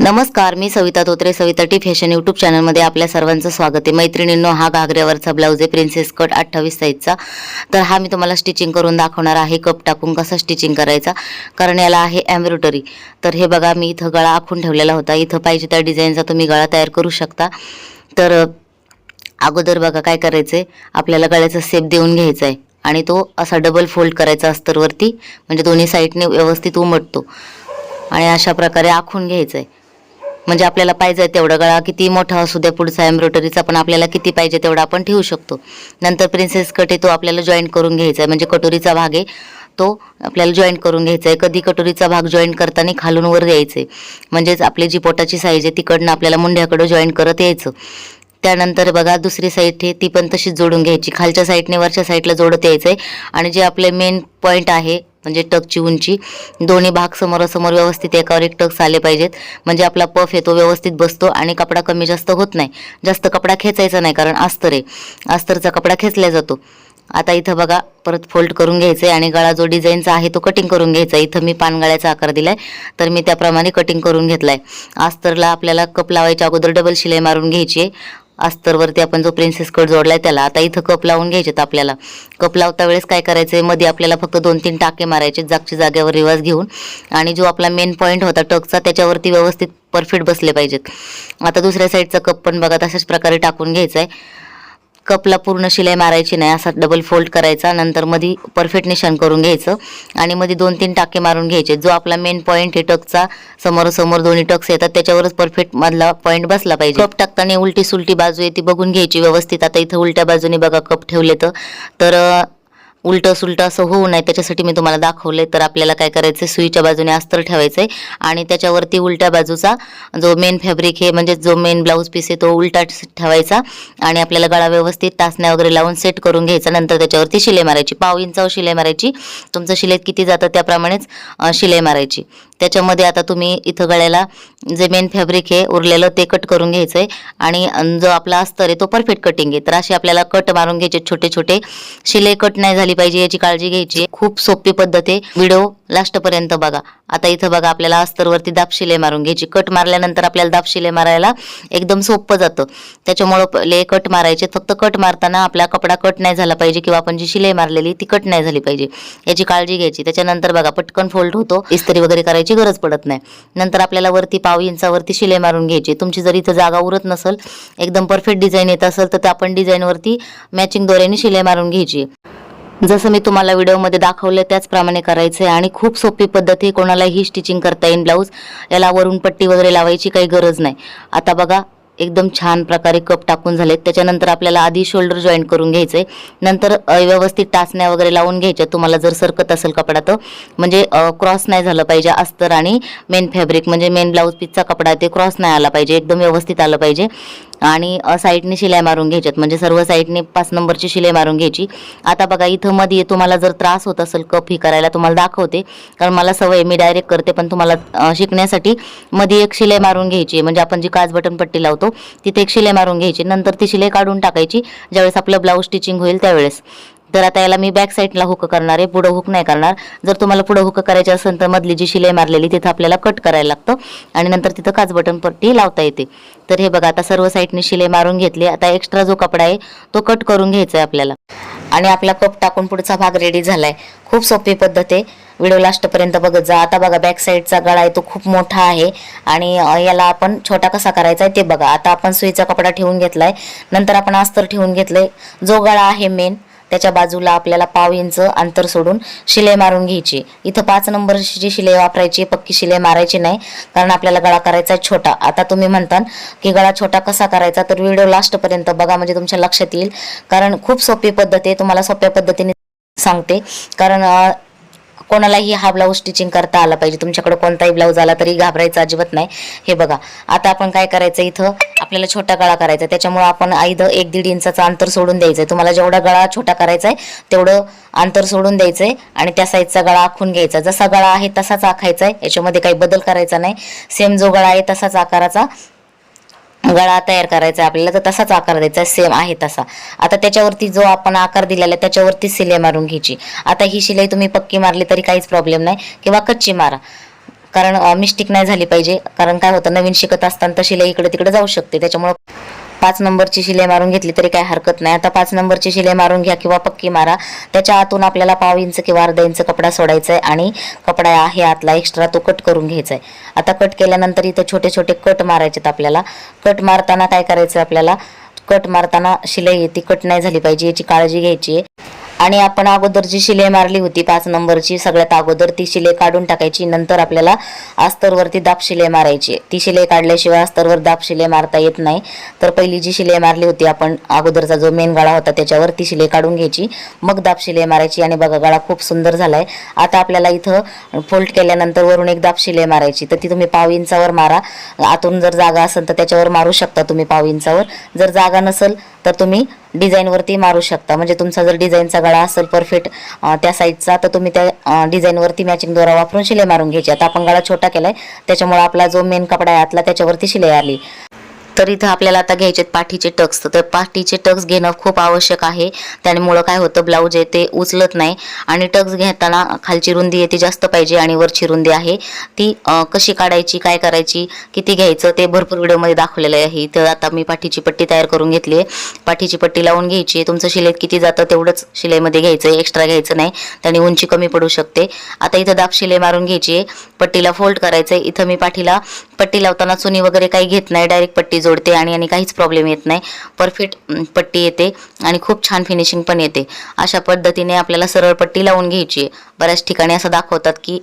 नमस्कार मी Savita Dhotre Savita T fashion YouTube चॅनलमध्ये आपल्या सर्वांचं स्वागत आहे. मैत्रिणींनो हा घागऱ्यावरचा ब्लाऊज आहे प्रिन्सेस कट अठ्ठावीस साईजचा तर हा मी तुम्हाला स्टिचिंग करून दाखवणार आहे कप टाकून कसा स्टिचिंग करायचा. कारण याला आहे एम्ब्रॉयडरी तर हे बघा मी इथं गळा आखून ठेवलेला होता. इथं पाहिजे त्या डिझाईनचा तुम्ही गळा तयार करू शकता. तर अगोदर बघा काय करायचं आहे आपल्याला गळ्याचा सेप देऊन घ्यायचा आहे आणि तो असा डबल फोल्ड करायचा अस्तरवरती. म्हणजे दोन्ही साईडने व्यवस्थित उमटतो. आणि अशा प्रकारे आखून घ्यायचं आहे म्हणजे आपल्याला पाहिजे तेवढा गळा किती मोठा असू द्या पुढचा एम्ब्रॉयडरीचा पण आपल्याला किती पाहिजे तेवढा आपण ठेवू शकतो. नंतर प्रिन्सेस कट आहे तो आपल्याला जॉईंट करून घ्यायचा आहे. म्हणजे कटोरीचा भाग आहे तो आपल्याला जॉईंट करून घ्यायचा आहे. कधी कटोरीचा भाग जॉईंट करताना खालून वर द्यायचे म्हणजेच आपली जी पोटाची साईज आहे तिकडनं आपल्याला मुंड्याकडं जॉईन करत यायचं. त्यानंतर बघा दुसरी साईड आहे ती पण तशीच जोडून घ्यायची. खालच्या साईडने वरच्या साईडला जोडत यायचं आहे आणि जे आपले मेन पॉईंट आहे म्हणजे टकची उंची दोन्ही भाग समोरासमोर व्यवस्थित एकावर एक टक्स आले पाहिजेत. म्हणजे आपला पफ येतो व्यवस्थित बसतो आणि कपडा कमी जास्त होत नाही. जास्त कपडा खेचायचा नाही कारण अस्तर आहे. अस्तरचा कपडा खेचला जातो. आता इथं बघा परत फोल्ड करून घ्यायचं आहे आणि गळा जो डिझाईनचा आहे तो कटिंग करून घ्यायचा. आहे इथं मी पानगळ्याचा आकार दिलाय तर मी त्याप्रमाणे कटिंग करून घेतलाय. अस्तरला आपल्याला कप लावायच्या अगोदर डबल शिलाई मारून घ्यायची आहे. अस्तरवरती आपण जो प्रिन्सेस कट जोडलाय त्याला आता इथं कप लावून घ्यायचेत आपल्याला. कप लावता वेळेस काय करायचंय? मध्ये आपल्याला फक्त दोन तीन टाके मारायचे जागच्या जागेवर रिवाज घेऊन. आणि जो आपला मेन पॉईंट होता टकचा त्याच्यावरती व्यवस्थित परफेक्ट बसले पाहिजेत. आता दुसऱ्या साईडचा कप पण बघा तशाच प्रकारे टाकून घ्यायचा आहे कपला पूर्ण शिलाई मारायची नाही असा डबल फोल्ड करायचा नंतर मध्ये परफेक्ट निशाण करून घ्यायचं आणि मध्ये दोन तीन टाके मारून घ्यायचे. जो आपला मेन पॉईंट आहे टकचा समोरासमोर दोन्ही टक्स येतात त्याच्यावरच परफेक्ट मधला पॉईंट बसला पाहिजे. कप टाकताना उलटी सुलटी बाजू आहे ती बघून घ्यायची व्यवस्थित. आता इथं उलट्या बाजूने बघा कप ठेवले तर उलटं सुलटं असं होऊ नये. त्याच्यासाठी मी तुम्हाला दाखवले तर आपल्याला काय करायचं आहे सुईच्या बाजूने अस्तर ठेवायचं आहे आणि त्याच्यावरती उलट्या बाजूचा जो मेन फॅब्रिक आहे म्हणजे जो मेन ब्लाऊज पीस आहे तो उलटा ठेवायचा. आणि आपल्याला गळा व्यवस्थित टाचण्या वगैरे लावून सेट करून घ्यायचा. नंतर त्याच्यावरती शिलाई मारायची. पाव इंचावर शिलाई मारायची. तुमचं शिलाईत किती जातं त्याप्रमाणेच शिलाई मारायची. त्याच्यामध्ये आता तुम्ही इथं गळ्याला जे मेन फॅब्रिक आहे उरलेलं ते कट करून घ्यायचं आहे आणि जो आपला अस्तर आहे तो परफेक्ट कटिंग आहे. तर असे आपल्याला कट मारून घ्यायचे छोटे छोटे शिलाई कट नाही झाली पाहिजे याची काळजी घ्यायची खूप सोपी पद्धत आहे. व्हिडिओ लास्टपर्यंत बघा. आता इथं बघा आपल्याला अस्तरवरती दाब मारून घ्यायची. कट मारल्यानंतर आपल्याला दाब मारायला एकदम सोपं जातं. त्याच्यामुळं पहिले कट मारायचे. फक्त कट मारताना आपला कपडा कट नाही झाला पाहिजे किंवा आपण जी शिलाई मारलेली ती कट नाही झाली पाहिजे. याची काळजी घ्यायची. त्याच्यानंतर बघा पटकन फोल्ड होतो. इस्त्री वगैरे करायची गरज पडत नाही. नंतर आपल्याला वरती पाव इंचावरती शिलाई मारून घ्यायची. तुमची जर इथं जागा उरत नसेल एकदम परफेक्ट डिझाईन येत असेल तर ते आपण डिझाईनवरती मॅचिंग दोऱ्याने शिलाई मारून घ्यायची. जसं मी तुम्हाला व्हिडिओमध्ये दाखवलं त्याचप्रमाणे करायचं आहे. आणि खूप सोपी पद्धत आहे. कोणालाही स्टिचिंग करता येईल ब्लाऊज याला वरून पट्टी वगैरे लावायची काही गरज नाही. आता बघा एकदम छान प्रकारे कप टाकून झालेत. त्याच्यानंतर आपल्याला आधी शोल्डर जॉईंट करून घ्यायचे नंतर व्यवस्थित टाचण्या वगैरे लावून घ्यायच्या. तुम्हाला जर सरकत असेल कपडा तर म्हणजे क्रॉस नाही झालं पाहिजे अस्तर आणि मेन फॅब्रिक म्हणजे मेन ब्लाऊज पीसचा कपडा ते क्रॉस नाही आला पाहिजे. एकदम व्यवस्थित आलं पाहिजे. आणि साईडने शिलाई मारून घ्यायच्यात. म्हणजे सर्व साईडने पाच नंबरची शिलाई मारून घ्यायची. आता बघा इथं मध्ये तुम्हाला जर त्रास होत असेल कप ही करायला तुम्हाला दाखवते. कारण मला सवय मी डायरेक्ट करते पण तुम्हाला शिकण्यासाठी मध्ये एक शिलाई मारून घ्यायची. म्हणजे आपण जी काच बटन पट्टी लावतो तिथे एक शिलाई मारून घ्यायची. नंतर ती शिलाई काढून टाकायची. ज्यावेळेस आपलं ब्लाऊज स्टिचिंग होईल त्यावेळेस. तर आता याला मी बॅक साईडला हुक करणार आहे. पुढं हुक नाही करणार. जर तुम्हाला पुढं हुक करायची असेल तर मधली जी शिलाई मारलेली तिथं आपल्याला कट करायला लागतं. आणि नंतर तिथं काच बटन पट्टी लावता येते. तर हे बघा आता सर्व साईडने शिलाई मारून घेतली. आता एक्स्ट्रा जो कपडा आहे तो कट करून घ्यायचा आहे आपल्याला. आणि आपला कप टाकून पुढचा भाग रेडी झालाय. खूप सोपी पद्धत आहे. व्हिडिओ लास्टपर्यंत बघत जा. आता बघा बॅक साईडचा गळा आहे तो खूप मोठा आहे. आणि याला आपण छोटा कसा करायचा आहे ते बघा. आता आपण सुईचा कपडा ठेवून घेतलाय. नंतर आपण अस्तर ठेवून घेतलंय. जो गळा आहे मेन त्याच्या बाजूला आपल्याला पाव इंच अंतर सोडून शिलाई मारून घ्यायची. इथं पाच नंबरची शिलाई वापरायची पक्की शिलाई मारायची नाही कारण आपल्याला गळा करायचा आहे छोटा. आता तुम्ही म्हणता की गळा छोटा कसा करायचा तर व्हिडिओ लास्टपर्यंत बघा म्हणजे तुमच्या लक्षात येईल. कारण खूप सोपी पद्धत आहे तुम्हाला सोप्या पद्धतीने सांगते. कारण कोणालाही हा ब्लाऊज स्टिचिंग करता आला पाहिजे. तुमच्याकडे कोणताही ब्लाऊज आला तरी घाबरायचं अजिबात नाही. हे बघा आता आपण काय करायचं इथं? आपल्याला छोटा गळा करायचा त्याच्यामुळे आपण इथं एक दीड इंचाचं अंतर सोडून द्यायचं तुम्हाला जेवढा गळा छोटा करायचा आहे तेवढं अंतर सोडून द्यायचंय आणि त्या साईजचा गळा आखून घ्यायचा. जसा गळा आहे तसाच आखायचा आहे. याच्यामध्ये काही बदल करायचा नाही. सेम जो गळा आहे तसाच आकाराचा. गळा तयार करायचा आहे आपल्याला तर तसाच आकार द्यायचा सेम आहे तसा. आता त्याच्यावरती जो आपण आकार दिलेला आहे त्याच्यावरती शिलाई मारून घ्यायची. आता ही शिलाई तुम्ही पक्की मारली तरी काहीच प्रॉब्लेम नाही किंवा कच्ची मारा. कारण मिस्टेक नाही झाली पाहिजे. कारण काय होतं नवीन शिकत असताना तर शिलाई इकडे तिकडे जाऊ शकते. त्याच्यामुळं पाच नंबरची शिलाई मारून घेतली तरी काय हरकत नाही. आता पाच नंबरची शिलाई मारून घ्या किंवा पक्की मारा. त्याच्या आतून आपल्याला पाव इंच किंवा अर्धा इंच कपडा सोडायचा आहे आणि कपडा आहे आतला एक्स्ट्रा तो कट करून घ्यायचा आहे आता कट केल्यानंतर इथं छोटे छोटे कट मारायचेत आपल्याला. कट मारताना काय करायचं आपल्याला? कट मारताना शिलाई ती कट नाही झाली पाहिजे याची काळजी घ्यायची आहे. आणि आपण अगोदर जी शिले मारली होती पाच नंबरची सगळ्यात अगोदर ती शिले काढून टाकायची नंतर आपल्याला अस्तरवरती दाब शिले मारायची. ती शिले काढल्याशिवाय अस्तरवर दाब शिले मारता येत नाही. तर पहिली जी शिले मारली होती आपण अगोदरचा जो मेन गळा होता त्याच्यावर ती शिले काढून घ्यायची. मग दाब शिले मारायची आणि बघा गळा खूप सुंदर झालाय. आता आपल्याला इथं फोल्ड केल्यानंतर वरून एक दाब शिले मारायची. तर ती तुम्ही पाव इंचावर मारा. आतून जर जागा असेल तर त्याच्यावर मारू शकता तुम्ही पाव इंचावर. जर जागा नसेल तर तुम्ही डिझाईनवरती मारू शकता. म्हणजे तुमचा जर डिझाईनचा गळा असेल परफेक्ट त्या साईजचा तर तुम्ही त्या डिझाईनवरती मॅचिंग दोरा वापरून शिलाई मारून घ्यायची. आता आपण गळा छोटा केलाय त्याच्यामुळे आपला जो मेन कपडा आहे आतला त्याच्यावरती शिलाई आली. तर इथं आपल्याला आता घ्यायचे पाठीचे टक्स. तर पाठीचे टक्स घेणं खूप आवश्यक आहे. त्यामुळं काय होतं ब्लाऊज आहे ते उचलत नाही. आणि टक्स घेताना खालची रुंदी आहे ती जास्त पाहिजे आणि वरची रुंदी आहे. ती कशी काढायची काय करायची किती घ्यायचं ते भरपूर व्हिडिओमध्ये दाखवलेलं आहे. इथं आता मी पाठीची पट्टी तयार करून घेतली आहे. पाठीची पट्टी लावून घ्यायची आहे. तुमचं शिलाईत किती जातं तेवढंच शिलाईमध्ये घ्यायचं आहे. एक्स्ट्रा घ्यायचं नाही. त्याने उंची कमी पडू शकते. आता इथं दाब शिलाई मारून घ्यायची आहे. पट्टीला फोल्ड करायचं आहे. इथं मी पाठीला पट्टी लावताना चुनी वगैरे काही घेत नाही डायरेक्ट पट्टी जोडते आणि आणि काहीच प्रॉब्लेम येत नाही. परफेक्ट पट्टी येते आणि खूप छान फिनिशिंग पण येते. अशा पद्धतीने आपल्याला सरळ पट्टी लावून घ्यायची आहे. बऱ्याच ठिकाणी असं दाखवतात की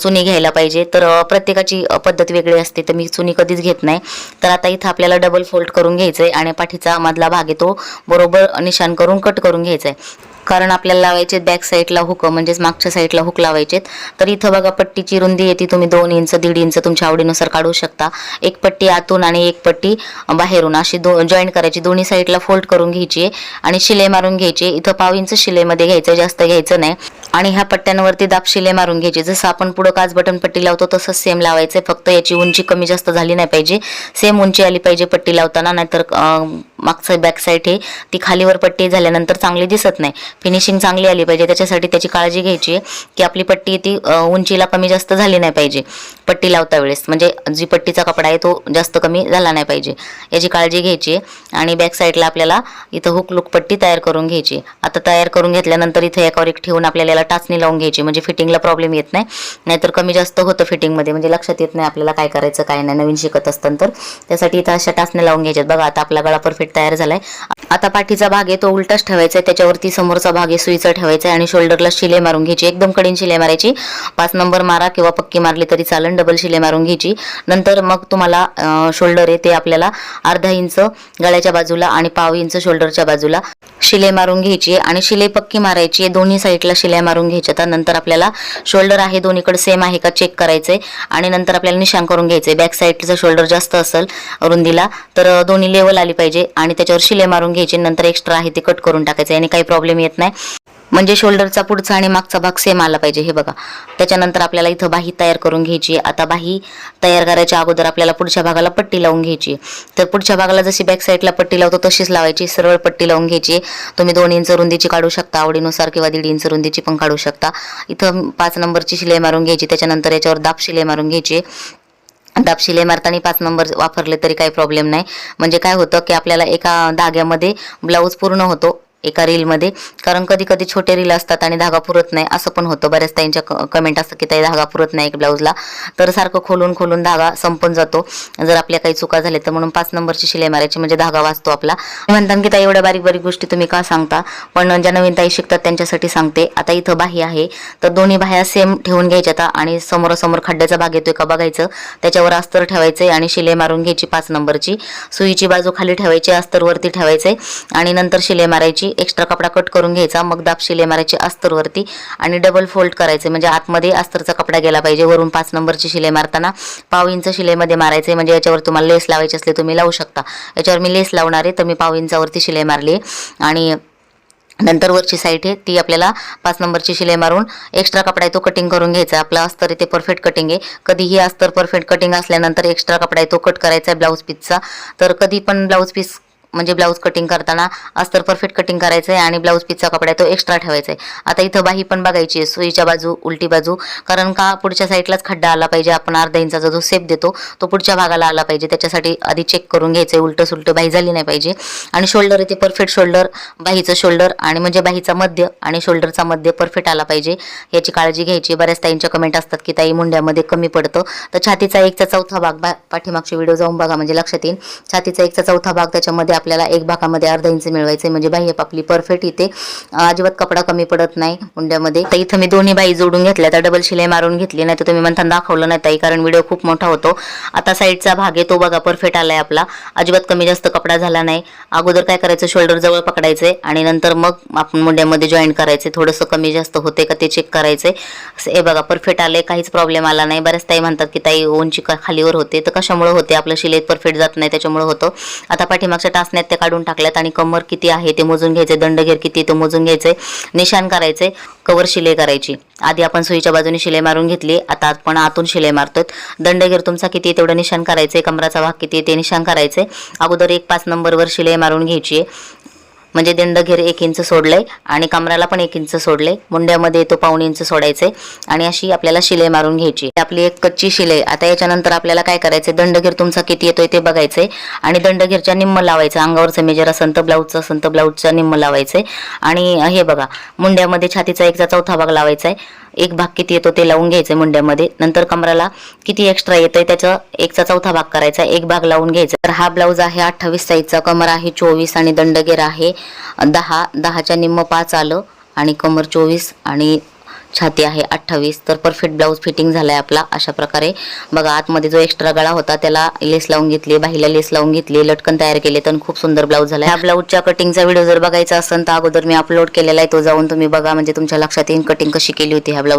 चुनी घ्यायला पाहिजे. तर प्रत्येकाची पद्धत वेगळी असते तर मी चुनी कधीच घेत नाही. तर आता इथं आपल्याला डबल फोल्ड करून घ्यायचं आहे आणि पाठीचा मधला भाग आहे तो बरोबर निशाण करून कट करून घ्यायचा आहे कारण आपल्याला लावायचे बॅक साईडला हुक म्हणजेच मागच्या साईडला हुक लावायचे तर इथं बघा पट्टीची रुंदी येते तुम्ही दोन इंच दीड इंच तुमच्या आवडीनुसार काढू शकता. एक पट्टी आतून आणि एक पट्टी बाहेरून. अशी दो जॉईंट करायची. दोन्ही साईडला फोल्ड करून घ्यायची आहे आणि शिलाई मारून घ्यायची इथं पाव इंच शिलाईमध्ये घ्यायचं जास्त घ्यायचं नाही. आणि ह्या पट्ट्यांवरती दाब शिलाई मारून घ्यायची. जसं आपण पुढं काच बटन पट्टी लावतो तसंच सेम लावायचं फक्त याची उंची कमी जास्त झाली नाही पाहिजे. सेम उंची आली पाहिजे पट्टी लावताना नाहीतर मागचं बॅक साईड हे ती खालीवर पट्टी झाल्यानंतर चांगली दिसत नाही. फिनिशिंग चांगली आली पाहिजे त्याच्यासाठी त्याची काळजी घ्यायची आहे की आपली पट्टी ती उंचीला कमी जास्त झाली नाही पाहिजे पट्टी लावता वेळेस. म्हणजे जी पट्टीचा कपडा आहे तो जास्त कमी झाला नाही पाहिजे याची काळजी घ्यायची आहे आणि बॅक साईडला आपल्याला इथं हुक लुक पट्टी तयार करून घ्यायची. आता तयार करून घेतल्यानंतर इथं एकावर एक ठेवून आपल्याला याला टाचणी लावून घ्यायची. म्हणजे फिटिंगला प्रॉब्लेम येत नाही. नाहीतर कमी जास्त होतं फिटिंगमध्ये म्हणजे लक्षात येत नाही आपल्याला काय करायचं काय नाही. नवीन शिकत असताना तर त्यासाठी इथं अशा टाचण्या लावून घ्यायच्यात. बघा आता आपला गळा परफेक्ट तयार झालाय. आता पाठीचा भाग आहे तो उलटाच ठेवायचा आहे त्याच्यावरती समोरचा भाग आहे सुईचा ठेवायचा आहे आणि शोल्डरला शिले मारून घ्यायची. एकदम कडीन शिले मारायची. पाच नंबर मारा किंवा पक्की मारली तरी चालन डबल शिले मारून घ्यायची. नंतर मग तुम्हाला शोल्डर आहे ते आपल्याला अर्धा इंच गळ्याच्या बाजूला आणि पाव इंच शोल्डरच्या बाजूला शिले मारून घ्यायची. आहे आणि शिले पक्की मारायची आहे दोन्ही साईडला शिलाई मारून घ्यायच्या. तर नंतर आपल्याला शोल्डर आहे दोन्हीकडे सेम आहे का चेक करायचंय. आणि नंतर आपल्याला निशाण करून घ्यायचंय. बॅक साईडचा शोल्डर जास्त असेल रुंदीला तर दोन्ही लेवल आली पाहिजे. आणि त्याच्यावर शिले मारून घ्यायची नंतर एक्स्ट्रा आहे ते कट करून टाकायचं. आणि काही प्रॉब्लेम येत नाही. म्हणजे शोल्डरचा पुढचा आणि मागचा भाग सेम आला पाहिजे हे बघा. त्याच्यानंतर आपल्याला इथं बाही तयार करून घ्यायची. आता बाही तयार करायच्या अगोदर आपल्याला पुढच्या भागाला पट्टी लावून घ्यायची. तर पुढच्या भागाला जशी बॅक साईडला पट्टी लावतो तशीच लावायची. सरळ पट्टी लावून घ्यायची. तुम्ही दोन इंच रुंदीची काढू शकता आवडीनुसार किंवा दीड इंच रुंदीची पण काढू शकता. इथं पाच नंबरची शिलाई मारून घ्यायची. त्याच्यानंतर याच्यावर दाब शिलाई मारून घ्यायची. दापशिले मारताना पाच नंबर वापरले तरी काही प्रॉब्लेम नाही. म्हणजे काय होतं की आपल्याला एका धाग्यामध्ये ब्लाऊज पूर्ण होतो. एका रीलमध्ये. कारण कधी कधी छोटे रील असतात आणि धागा पुरत नाही. असं पण होतं. बऱ्याच क कमेंट असतं की ताई धागा पुरत नाही एक ब्लाऊजला तर सारखं खोलून खोलून धागा संपून जातो. जर आपल्या काही चुका झाल्या तर म्हणून पाच नंबरची शिलाई मारायची म्हणजे धागा वाचतो आपला. म्हणतात की ताई एवढ्या बारीक बारीक गोष्टी तुम्ही का सांगता? पण ज्या नवीन ताई शिकतात त्यांच्यासाठी सांगते. आता इथं बाही आहे. तर दोन्ही बाह्या सेम ठेवून घ्यायच्या आता. आणि समोरासमोर खड्ड्याचा भाग येतोय का बघायचं. त्याच्यावर अस्तर ठेवायचंय आणि शिलाई मारून घ्यायची पाच नंबरची. सुईची बाजू खाली ठेवायची अस्तरवरती ठेवायचंय. आणि नंतर शिलाई मारायची. एक्स्ट्रा कपडा कट करून घ्यायचा मग दाब शिलाई मारायची अस्तर वरती आणि डबल फोल्ड करायचे. म्हणजे आतमध्ये अस्तरचा कपडा गेला पाहिजे वरून पाच नंबरची शिलाई मारताना. पाव इंच शिलाईमध्ये मारायचे म्हणजे याच्यावर तुम्हाला लेस लावायची असले तुम्ही लावू शकता. याच्यावर मी लेस लावणार आहे तर मी पाव इंचावरती शिलाई मारली आणि नंतर वरची साईड आहे ती आपल्याला पाच नंबरची शिलाई मारून एक्स्ट्रा कपडा आहे तो कटिंग करून घ्यायचा. आपला अस्तर आहे परफेक्ट कटिंग आहे. कधीही अस्तर परफेक्ट कटिंग असल्यानंतर एक्स्ट्रा कपडा आहे तो कट करायचा आहे ब्लाऊज पीसचा तर कधी पण ब्लाऊज पीस म्हणजे ब्लाऊज कटिंग करताना अस्तर परफेक्ट कटिंग करायचं आहे आणि ब्लाऊज पीसचा कपडा आहे तो एक्स्ट्रा ठेवायचा आहे आता इथं बाही पण बघायची आहे सुईच्या बाजू उलटी बाजू. कारण का पुढच्या साईडलाच खड्डा आला पाहिजे आपण अर्धा इंचाचा जो सेप देतो तो पुढच्या भागाला आला पाहिजे. त्याच्यासाठी आधी चेक करून घ्यायचं आहे उलटं सुलटं बाही झाली नाही पाहिजे. आणि शोल्डर इथे परफेक्ट शोल्डर बाहीचं शोल्डर आणि म्हणजे बाहीचा मध्य आणि शोल्डरचा मध्य परफेक्ट आला पाहिजे. याची काळजी घ्यायची. बऱ्याच ताईंच्या कमेंट असतात की ताई मुंड्यामध्ये कमी पडतं. तर छातीचा एकचा चौथा भाग बा पाठीमागचे व्हिडिओ जाऊन बघा म्हणजे लक्षात येईल. छातीचा एकचा चौथा भाग त्याच्यामध्ये आपल्याला एक भागामध्ये अर्धा इंच मिळवायचं म्हणजे बाह्य आपली परफेक्ट इथे. अजिबात कपडा कमी पडत नाही मुंड्यामध्ये तर इथं मी दोन्ही बाई जोडून घेतल्या. तर डबल शिलाई मारून घेतली. नाही तर तुम्ही म्हणता दाखवलं नाही ताई कारण व्हिडिओ खूप मोठा होतो. आता साईडचा भाग आहे तो बघा परफेक्ट आलाय आपला. अजिबात कमी जास्त कपडा झाला नाही. अगोदर काय करायचं शोल्डर जवळ पकडायचे आणि नंतर मग आपण मुंड्यामध्ये जॉईन करायचे. थोडंसं कमी जास्त होते का ते चेक करायचे. हे बघा परफेक्ट आले काहीच प्रॉब्लेम आला नाही. बऱ्याच ताई म्हणतात की ताई उंची का- खालीवर होते. तर कशामुळे होते? आपलं शिलेत परफेक्ट जात नाही त्याच्यामुळे होतं. आता पाठीमागच्या टाचण्यात ते काढून टाकल्यात आणि कमर किती आहे ते मोजून घ्यायचे दंडघेर किती आहे ते मोजून घ्यायचे निशाण करायचे कवर शिलाई करायची. आधी आपण सुईच्या बाजूने शिलाई मारून घेतली आता आपण आतून शिलाई मारतोय दंडघेर तुमचा किती आहे तेवढं निशाण करायचे कमराचा भाग किती आहे ते निशाण करायचे. अगोदर एक पाच नंबरवर शिलाई मारून घ्यायची आहे. म्हणजे दंडघेर एक इंच सोडलंय आणि कमराला पण एक इंच सोडले मुंड्यामध्ये तो पाऊण इंच सोडायचे आणि अशी आपल्याला शिलाई मारून घ्यायची. आपली एक कच्ची शिलाई. आता याच्यानंतर आपल्याला काय करायचं दंडघेर तुमचा किती येतोय ते बघायचंय. आणि दंडघेरच्या निम्म लावायचं. अंगावरचं मेजर असेल तर ब्लाऊजचं असेल तर ब्लाऊजचा निम्म लावायचंय. आणि हे बघा मुंड्यामध्ये छातीचा एकचा चौथा भाग लावायचा आहे एक भाग किती येतो ते लावून घ्यायचं मुंड्यामध्ये. नंतर कमराला किती एक्स्ट्रा येतंय त्याचं एकचा चौथा भाग करायचा एक भाग लावून घ्यायचा. तर हा ब्लाऊज आहे अठ्ठावीस साईजचा कमर आहे चोवीस आणि दंडगेर आहे दहा. दहाच्या निम्म पाच आलं आणि कमर चोवीस आणि छाती आहे अठ्ठावीस. तर परफेक्ट ब्लाऊज फिटिंग झालाय आपला. अशा प्रकारे बघा आतमध्ये जो एक्स्ट्रा गळा होता त्याला लेस लावून घेतली बाहीला लेस लावून घेतली लटकन तयार केले तर खूप सुंदर ब्लाऊज झाला ह्या ब्लाऊजच्या कटिंगचा व्हिडिओ जर बघायचा असेल तर अगोदर मी अपलोड केलेला आहे. तो जाऊन तुम्ही बघा. म्हणजे तुमच्या लक्षात येईल कटिंग कशी केली होती ह्या ब्लाऊज